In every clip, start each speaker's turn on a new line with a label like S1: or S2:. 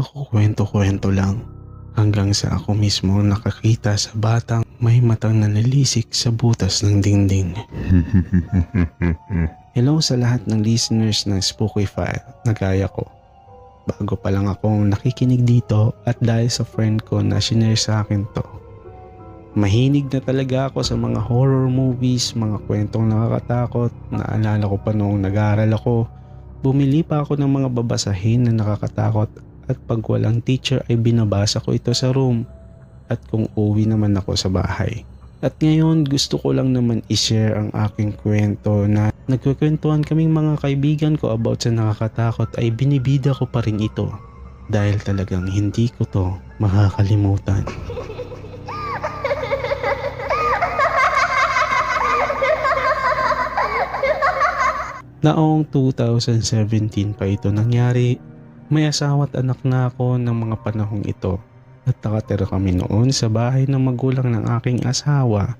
S1: Akala ko kwento-kwento lang. Hanggang sa ako mismo nakakita sa batang may matang nanalisik sa butas ng dingding. Hello sa lahat ng listeners ng Spooky File na gaya ko. Bago pa lang akong nakikinig dito at dahil sa friend ko na sinare sa akin to. Mahinig na talaga ako sa mga horror movies, mga kwentong nakakatakot. Naalala ko pa noong nag-aaral ako, bumili pa ako ng mga babasahin na nakakatakot at pag walang teacher ay binabasa ko ito sa room at kung uwi naman ako sa bahay. At ngayon gusto ko lang naman i-share ang aking kwento na nagkukwentuhan kaming mga kaibigan ko about sa nakakatakot ay binibida ko pa rin ito dahil talagang hindi ko to makakalimutan. Naong 2017 pa ito nangyari, may asawa at anak na ako ng mga panahong ito at nakatira kami noon sa bahay ng magulang ng aking asawa.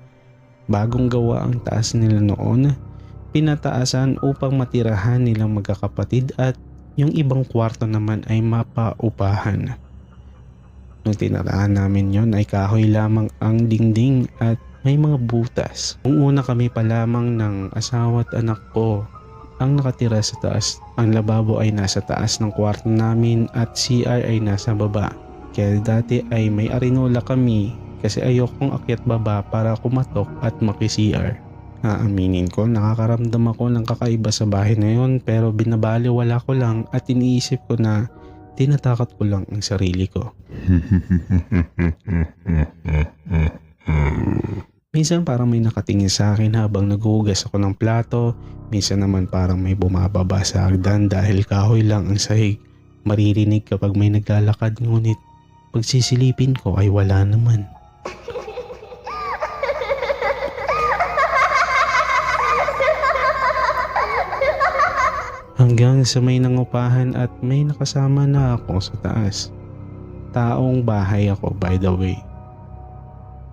S1: Bagong gawa ang taas nila noon, pinataasan upang matirahan nilang magkakapatid at yung ibang kwarto naman ay mapaupahan. Nung tinaraan namin yon ay kahoy lamang ang dingding at may mga butas. Nung una kami pa lamang ng asawa at anak ko ang nakatira sa taas. Ang lababo ay nasa taas ng kwarto namin at CR ay nasa baba. Kaya dati ay may arinola kami kasi ayokong akyat baba para kumatok at maki-CR. Aaminin ko, nakakaramdam ako ng kakaiba sa bahay na yun pero binabaliwala ko lang at iniisip ko na tinatakot ko lang ang sarili ko. Minsan parang may nakatingin sa akin habang naghuhugas ako ng plato. Minsan naman parang may bumababa sa hagdan dahil kahoy lang ang sahig. Maririnig kapag may naglalakad ngunit pagsisilipin ko ay wala naman. Hanggang sa may nangupahan at may nakasama na ako sa taas. Taong bahay ako by the way.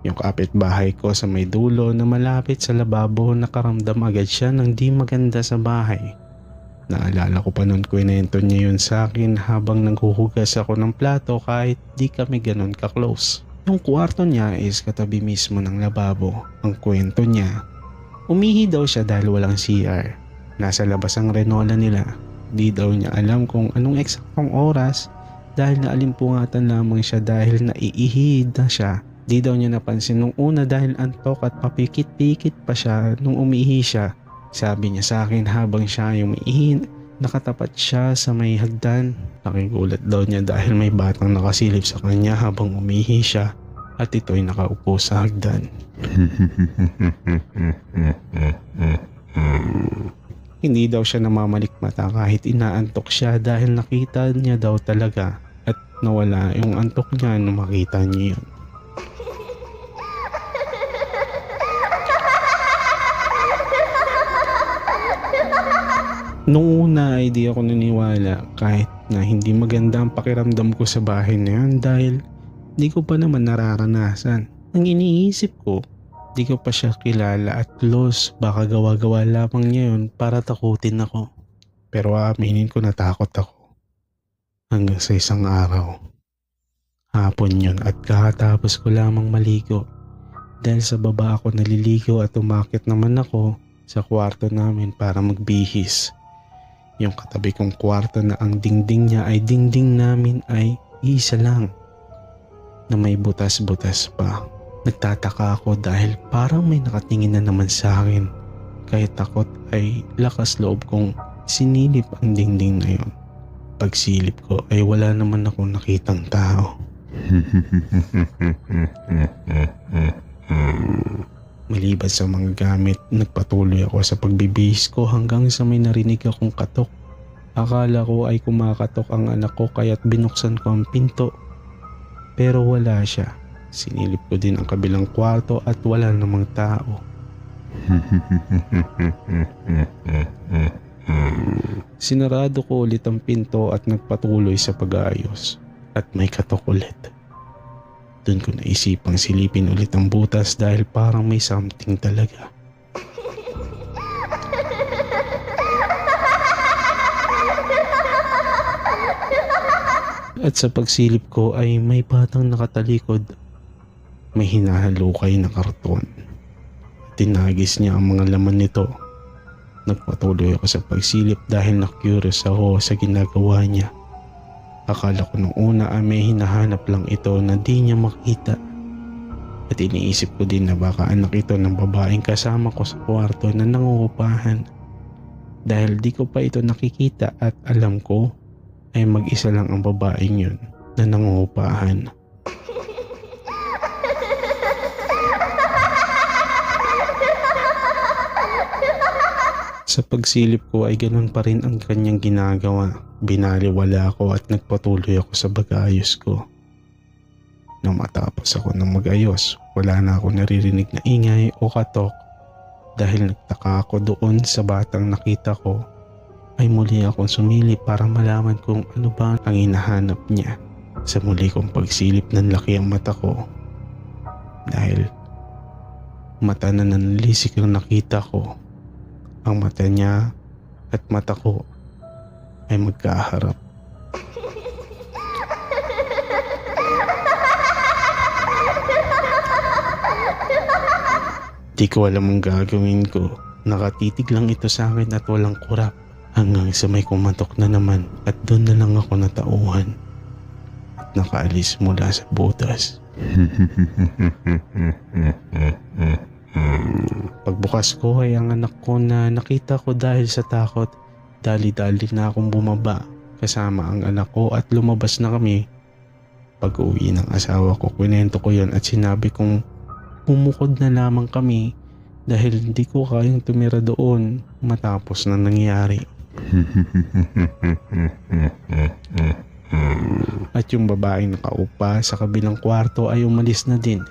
S1: Yung kapitbahay ko sa may dulo na malapit sa lababo nakaramdam agad siya ng di maganda sa bahay. Naalala ko pa noon kwento niya yun sa akin habang naghuhugas ako ng plato kahit di kami ganun ka-close. Yung kwarto niya is katabi mismo ng lababo. Ang kwento niya, umihi daw siya dahil walang CR. Nasa labas ang renola nila. Di daw niya alam kung anong eksaktong oras dahil naalimpungatan lamang siya dahil naiihid na siya Di daw niya napansin nung una dahil antok at papikit-pikit pa siya nung umihi siya. Sabi niya sa akin habang siya yung umiihin, nakatapat siya sa may hagdan. Nakigulat daw niya dahil may batang nakasilip sa kanya habang umihi siya at ito'y nakaupo sa hagdan. Hindi daw siya namamalikmata kahit inaantok siya dahil nakita niya daw talaga at nawala yung antok niya nung makita niya yun. Noong una ay di ako naniwala kahit na hindi maganda ang pakiramdam ko sa bahay na yun dahil di ko pa naman nararanasan. Ang iniisip ko, di ko pa siya kilala at close baka gawa-gawa lamang niya yun para takutin ako. Pero aaminin ko natakot ako. Hanggang sa isang araw. Hapon yun at kakatapos ko lamang maligo. Dahil sa baba ako naliligo at umakit naman ako sa kwarto namin para magbihis. Yung katabi kong kwarto na ang dingding niya ay dingding namin ay isa lang na may butas-butas pa. Nagtataka ako dahil parang may nakatingin na naman sa akin. Kaya takot ay lakas loob kong sinilip ang dingding na yon. Pagsilip ko ay wala naman akong nakitang tao. Maliban sa mga gamit, nagpatuloy ako sa pagbibihis ko hanggang sa may narinig akong katok. Akala ko ay kumakatok ang anak ko kaya't binuksan ko ang pinto. Pero wala siya. Sinilip ko din ang kabilang kwarto at wala namang tao. Sinarado ko ulit ang pinto at nagpatuloy sa pag-aayos. At may katok ulit. Doon ko naisipang silipin ulit ang butas dahil parang may something talaga. At sa pagsilip ko ay may batang nakatalikod. May hinahalukay na karton. Tinagis niya ang mga laman nito. Nagpatuloy ako sa pagsilip dahil na-curious ako sa ginagawa niya. Akala ko nung una ay may hinahanap lang ito na di niya makita. At iniisip ko din na baka anak ito ng babaeng kasama ko sa kwarto na nangungupahan. Dahil di ko pa ito nakikita at alam ko ay mag-isa lang ang babaeng yun na nangungupahan. Sa pagsilip ko ay ganun pa rin ang kanyang ginagawa. Binaliwala ako at nagpatuloy ako sa bagayos ko. Nang matapos ako ng magayos, wala na ako naririnig na ingay o katok dahil nagtaka ako doon sa batang nakita ko ay muli akong sumili para malaman kung ano ba ang hinahanap niya. Sa muli kong pagsilip ng laki ang mata ko dahil mata na nanlisik ang nakita ko. Ang mata niya at mata ko ay magkaharap. Di ko alam ang gagawin ko. Nakatitig lang ito sa akin at walang kurap. Hanggang sa may kumatok na naman at doon na lang ako natauhan. At nakaalis mula sa butas. Pagbukas ko ay ang anak ko na nakita ko dahil sa takot. Dali-dali na akong bumaba kasama ang anak ko at lumabas na kami. Pag uwi ng asawa ko, kwento ko yon at sinabi kong pumukod na lamang kami dahil hindi ko kayang tumira doon matapos na nangyari. At yung babaeng nakaupa sa kabilang kwarto ay umalis na din.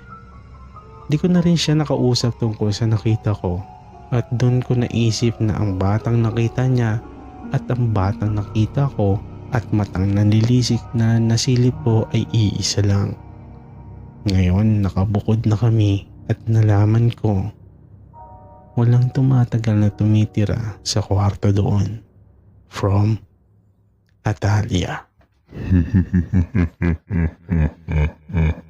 S1: Di ko na rin siya nakausap tungkol sa nakita ko at doon ko naisip na ang batang nakita niya at ang batang nakita ko at matang nanlilisik na nasilip ko ay iisa lang. Ngayon nakabukod na kami at nalaman ko walang tumatagal na tumitira sa kwarto doon. From Atalia.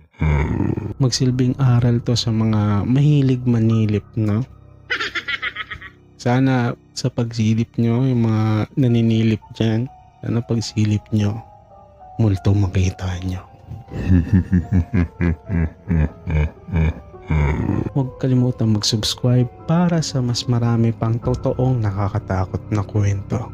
S1: Magsilbing aral to sa mga mahilig manilip, no? Sana sa pagsilip nyo, yung mga naninilip dyan, sana pagsilip nyo, multo makita nyo. Huwag kalimutan mag-subscribe para sa mas marami pang totoong nakakatakot na kwento.